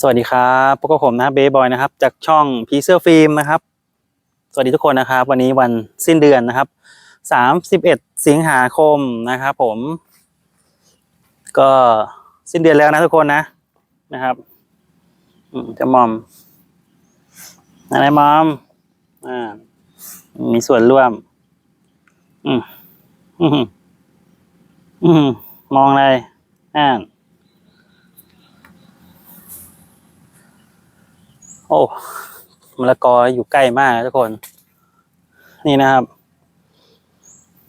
สวัสดีครับพวกบผมนะเบย์บอยนะครับ จากช่องพีเซอร์ฟิล์มนะครับ สวัสดีทุกคนนะครับ วันนี้วันสิ้นเดือนนะครับสามสิบเอ็ดสิงหาคมนะครับผม ก็สิ้นเดือนแล้วนะทุกคนนะนะครับจะมอมอะไรมอมอ่ามีส่วนร่วม อืมอืมอืมมองอะไรอ่าน โอ้มะละกออยู่ใกล้มากนะทุกคน นี่นะครับ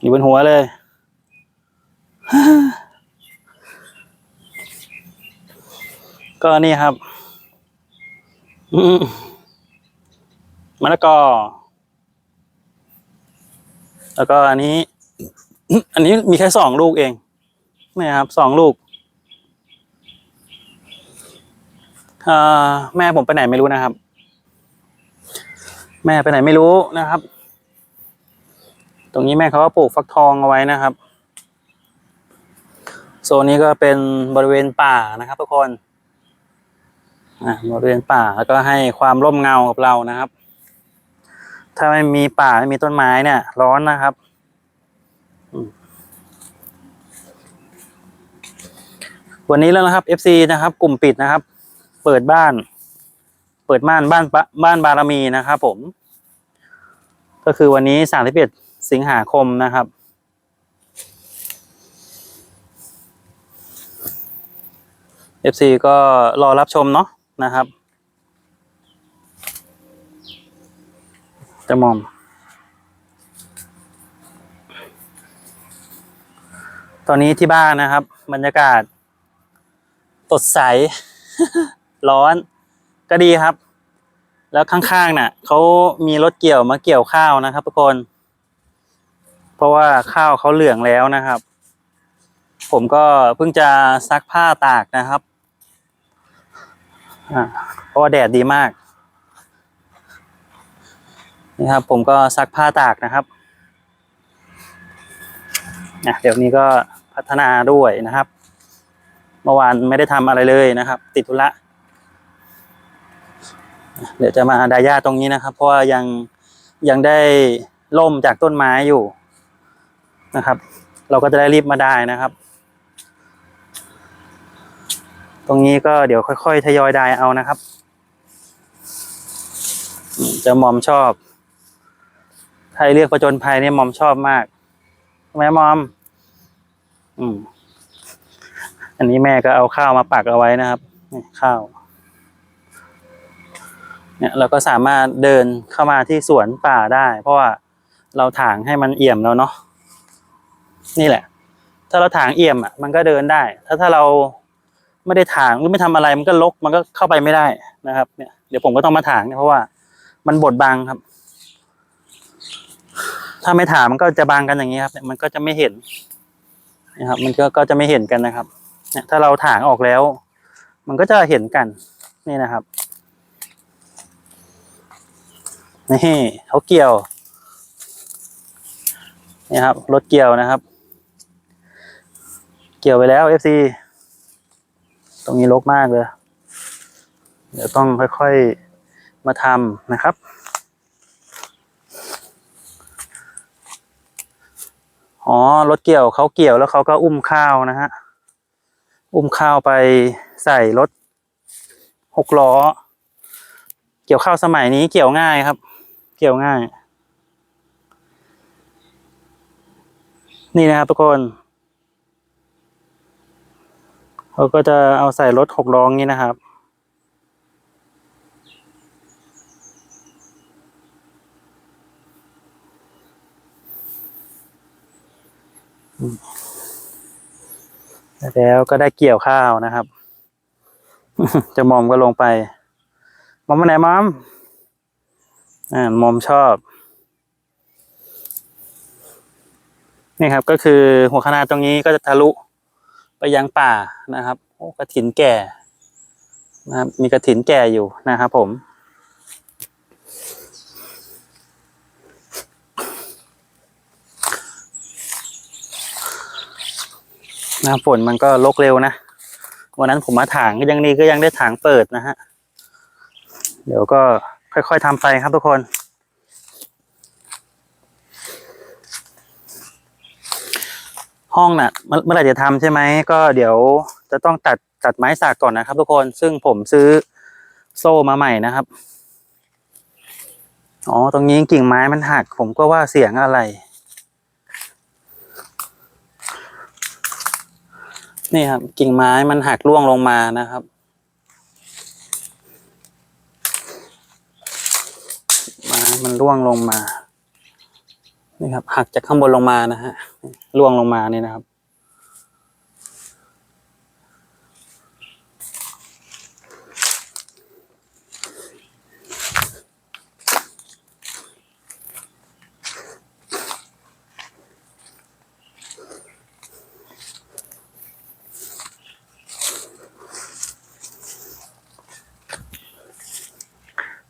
อยู่บนหัวเลยก็นี่ครับมมะละกอ แล้วก็อันนี้ อันนี้มีแค่สองลูกเองนี่ครับสองลูกเอ่อ แม่ผมไปไหนไม่รู้นะครับ แม่ไปไหนไม่รู้นะครับ ตรงนี้แม่เขาก็ปลูกฟักทองเอาไว้นะครับโซนนี้ก็เป็นบริเวณป่านะครับทุกคนบริเวณป่าแล้วก็ให้ความร่มเงากับเรานะครับ ถ้าไม่มีป่าไม่มีต้นไม้เนี่ย ร้อนนะครับวันนี้แล้วนะครับ FC นะครับ กลุ่มปิดนะครับ เปิดบ้าน เปิดม่านบ้านบ้านบารมีนะครับผม ก็คือวันนี้สามสิบเอ็ดสิงหาคมนะครับ FC ก็รอรับชมเนาะนะครับจะมอมตอนนี้ที่บ้านนะครับ บรรยากาศสดใส ร้อน ก็ดีครับ แล้วข้างๆน่ะเขามีรถเกี่ยวมาเกี่ยวข้าวนะครับ ทุกคน เพราะว่าข้าวเขาเหลืองแล้วนะครับ ผมก็เพิ่งจะซักผ้าตากนะครับอ่าเพราะว่าแดดดีมากนี่ครับ ผมก็ซักผ้าตากนะครับอะเดี๋ยวนี้ก็พัฒนาด้วยนะครับ เมื่อวานไม่ได้ทำอะไรเลยนะครับ ติดธุระ เดี๋ยวจะมาดาย่าตรงนี้นะครับ เพราะว่ายังยังได้ล่มจากต้นไม้อยู่นะครับ เราก็จะได้รีบมาได้นะครับ ตรงนี้ก็เดี๋ยวค่อยๆทยอยดายเอานะครับจะมอมชอบใครเรียกประจนภัยเนี่ยมอมชอบมากทำไมหมอม อืมอันนี้แม่ก็เอาข้าวมาปักเอาไว้นะครับข้าว เนี่ยเราก็สามารถเดินเข้ามาที่สวนป่าได้ เพราะว่าเราถางให้มันเอี่ยมแล้วเนาะนี่แหละ ถ้าเราถางเอี่ยมอะมันก็เดินได้ ถ้าถ้าเราไม่ได้ถางหรือไม่ทำอะไรมันก็ลกมันก็เข้าไปไม่ได้นะครับเนี่ยเดี๋ยวผมก็ต้องมาถางเนี่ยเพราะว่ามันบดบังครับ ถ้าไม่ถางมันก็จะบังกันอย่างนี้ครับเนี่ยมันก็จะไม่เห็นนะครับ มันก็ก็จะไม่เห็นกันนะครับ เนี่ย ถ้าเราถางออกแล้ว มันก็จะเห็นกันนี่นะครับ นี่เขาเกี่ยวนี่ครับรถเกี่ยวนะครับ เกี่ยวไปแล้ว FC ตรงนี้รกมากเลย เดี๋ยวต้องค่อยๆมาทำนะครับอ๋อรถเกี่ยวเขาเกี่ยวแล้วเขาก็อุ้มข้าวนะฮะ อุ้มข้าวไปใส่รถหกล้อ เกี่ยวข้าวสมัยนี้เกี่ยวง่ายครับ เกี่ยวง่าย นี่นะครับทุกคนเขาก็จะเอาใส่รถหกล้องนี้นะครับ แล้วก็ได้เกี่ยวข้าวนะครับ จะมอมก็ลงไป มอมมาไหนมอม อ่ามอมชอบ นี่ครับก็คือหัวคณะตรงนี้ก็จะทะลุไปยังป่านะครับโอ้กระถินแก่นะครับมีกระถินแก่อยู่นะครับผมหน้าฝนมันก็ลกเร็วนะ วันนั้นผมมาถางก็ยังนี่ก็ยังได้ถางเปิดนะฮะ เดี๋ยวก็ ค่อยๆทำไปครับทุกคน ห้องน่ะเมื่อเมื่อไหร่จะทำใช่ไหมก็เดี๋ยวจะต้องตัดตัดไม้สักก่อนนะครับ ทุกคนซึ่งผมซื้อโซ่มาใหม่นะครับอ๋อตรงนี้กิ่งไม้มันหัก ผมก็ว่าเสียงอะไร นี่ครับ กิ่งไม้มันหักร่วงลงมานะครับ ไม้ มันร่วงลงมา นี่ครับ หักจากข้างบนลงมานะฮะร่วงลงมานี่นะครับ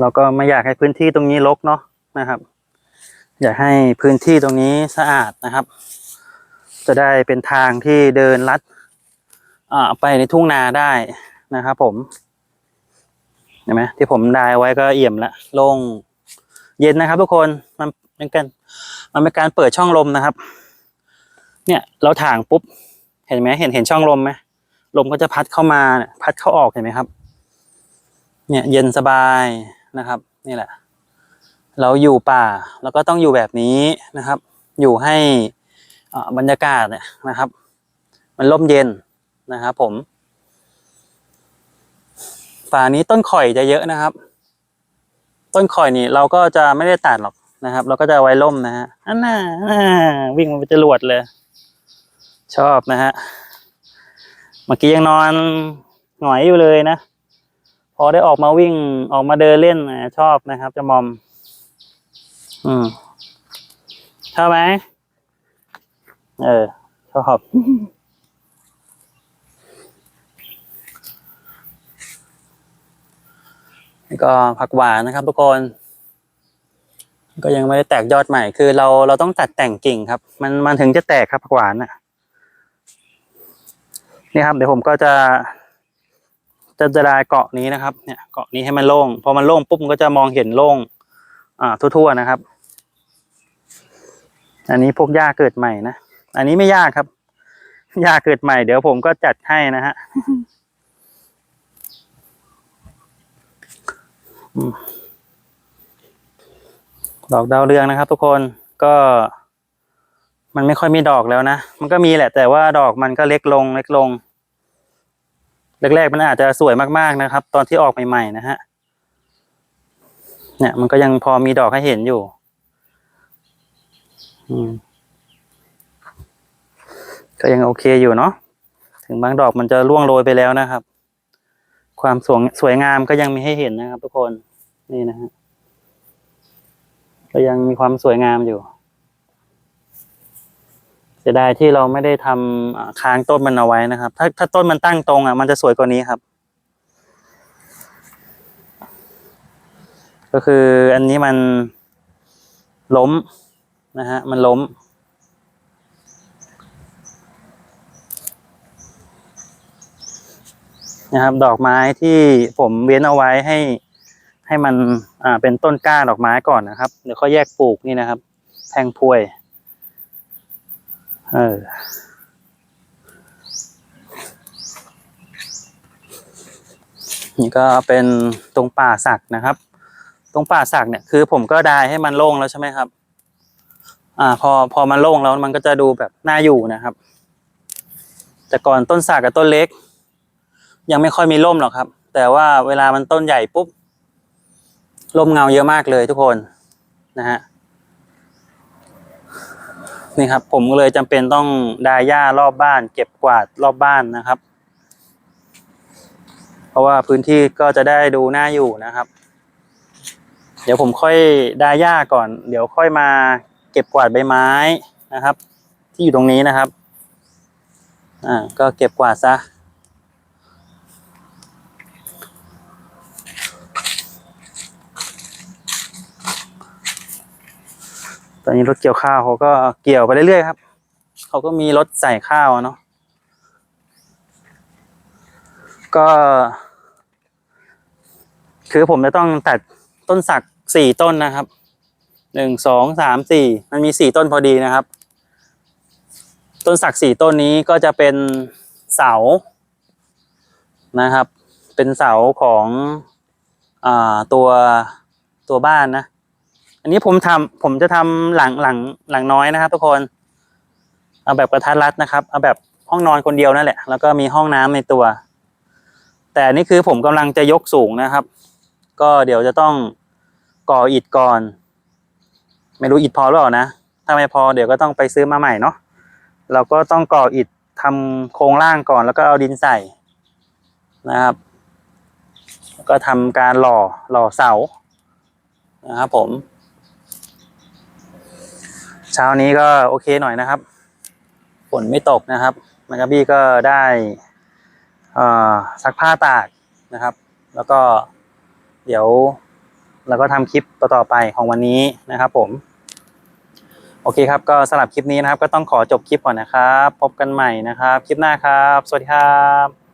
เราก็ไม่อยากให้พื้นที่ตรงนี้รกเนาะนะครับ อยากให้พื้นที่ตรงนี้สะอาดนะครับ จะได้เป็นทางที่เดินลัดไปในทุ่งนาได้นะครับ ผมเห็นไหมที่ผมได้ไว้ก็เอี่ยมละโล่งเย็นนะครับ ทุกคนมันเป็นการมันเป็นการเปิดช่องลมนะครับ เนี่ยเราถางปุ๊บเห็นไหมเห็นเห็นช่องลมไหมลมก็จะพัดเข้ามาเนี่ยพัดเข้าออกเห็นไหมครับ เนี่ยเย็นสบาย นะครับ นี่แหละ เราอยู่ป่าเราก็ต้องอยู่แบบนี้นะครับ อยู่ให้อาบรรยากาศเนี่ยนะครับ มันร่มเย็นนะครับ ผมป่านี้ต้นข่อยจะเยอะนะครับ ต้นข่อยนี่เราก็จะไม่ได้ตัดหรอกนะครับ เราก็จะไว้ร่มนะฮะอันน่ะอ่าวิ่งมาเป็นจรวดเลย ชอบนะฮะเมื่อกี้ยังนอนหงอยอยู่เลยนะ พอได้ออกมาวิ่งออกมาเดินเล่นชอบนะครับจะมอม อืมชอบไหมเออชอบนี่ก็ผักหวานนะครับทุกคน ก็ยังไม่ได้แตกยอดใหม่ คือเราเราต้องตัดแต่งกิ่งครับ มันมันถึงจะแตกครับผักหวานน่ะ นี่ครับเดี๋ยวผมก็จะ จะจะได้เกาะนี้นะครับ เนี่ยเกาะนี้ให้มันโล่งพอมันโล่งปุ๊บมันก็จะมองเห็นโล่งอ่าทั่วๆนะครับ อันนี้พวกหญ้าเกิดใหม่นะอันนี้ไม่ยากครับหญ้าเกิดใหม่เดี๋ยวผมก็จัดให้นะฮะดอกดาวเรืองนะครับ ทุกคนก็มันไม่ค่อยมีดอกแล้วนะ มันก็มีแหละ แต่ว่าดอกมันก็เล็กลง เล็กลง แรกๆมันอาจจะสวยมากๆนะครับ ตอนที่ออกใหม่ๆนะฮะเนี่ย มันก็ยังพอมีดอกให้เห็นอยู่ อืมก็ยังโอเคอยู่เนาะ ถึงบางดอกมันจะร่วงโรยไปแล้วนะครับ ความสวยสวยงามก็ยังมีให้เห็นนะครับ ทุกคน นี่นะฮะ ก็ยังมีความสวยงามอยู่ สียดายที่เราไม่ได้ทำอ่าค้างต้นมันเอาไว้นะครับ ถ้าถ้าต้นมันตั้งตรงอะ มันจะสวยกว่านี้ครับ ก็คืออันนี้มันล้มนะฮะ มันล้ม นะครับ ดอกไม้ที่ผมเว้นเอาไว้ให้ให้มันอ่าเป็นต้นกล้าดอกไม้ก่อนนะครับ เดี๋ยวค่อยแยกปลูกนี่นะครับแพงพวย เออนี่ก็เป็นตรงป่าสักนะครับ ตรงป่าสักเนี่ยคือผมก็ไดายให้มันโล่งแล้วใช่ไหมครับ อ่า พอพอมันโล่งแล้วมันก็จะดูแบบน่าอยู่นะครับ แต่ก่อนต้นสักกับต้นเล็ก ยังไม่ค่อยมีร่มหรอกครับ แต่ว่าเวลามันต้นใหญ่ปุ๊บร่มเงาเยอะมากเลยทุกคนนะฮะ นี่ครับ ผมก็เลยจำเป็นต้องดาย่ารอบบ้าน เก็บกวาดรอบบ้านนะครับ เพราะว่าพื้นที่ก็จะได้ดูน่าอยู่นะครับ เดี๋ยวผมค่อยดาย่าก่อน เดี๋ยวค่อยมาเก็บกวาดใบไม้นะครับ ที่อยู่ตรงนี้นะครับอ่าก็เก็บกวาดซะ อนนี้รถเกี่ยวข้าวเขาก็เกี่ยวไปเรื่อยๆครับ เขาก็มีรถใส่ข้าวเนาะ ก็ คือผมจะต้องตัดต้นสักสี่ต้นนะครับ หนึ่งสองสามสี่ มันมีสี่ต้นพอดีนะครับ ต้นสักสี่ต้นนี้ก็จะเป็นเสา นะครับ เป็นเสาของ อ่า ตัว ตัวบ้านนะ อันนี้ผมทำผมจะทำหลังหลังหลังน้อยนะครับ ทุกคน เอาแบบกระทัดรัดนะครับ เอาแบบห้องนอนคนเดียวนั่นแหละ แล้วก็มีห้องน้ำในตัว แต่นี่คือผมกำลังจะยกสูงนะครับ ก็เดี๋ยวจะต้องก่ออิฐก่อน ไม่รู้อิฐพอหรือเปล่านะ ถ้าไม่พอเดี๋ยวก็ต้องไปซื้อมาใหม่เนาะ เราก็ต้องก่ออิฐทำโครงล่างก่อนแล้วก็เอาดินใส่นะครับแล้วก็ทำการหล่อหล่อเสานะครับผม ช้านี้ก็โอเคหน่อยนะครับฝนไม่ตกนะครับแมกกาบี้ก็ได้ซักผ้าตากนะครับ แล้วก็เดี๋ยวเราก็ทำคลิปต่อๆไปของวันนี้นะครับ ผม โอเคครับก็สำหรับคลิปนี้นะครับ ก็ต้องขอจบคลิปก่อนนะครับ พบกันใหม่นะครับ คลิปหน้าครับ สวัสดีครับ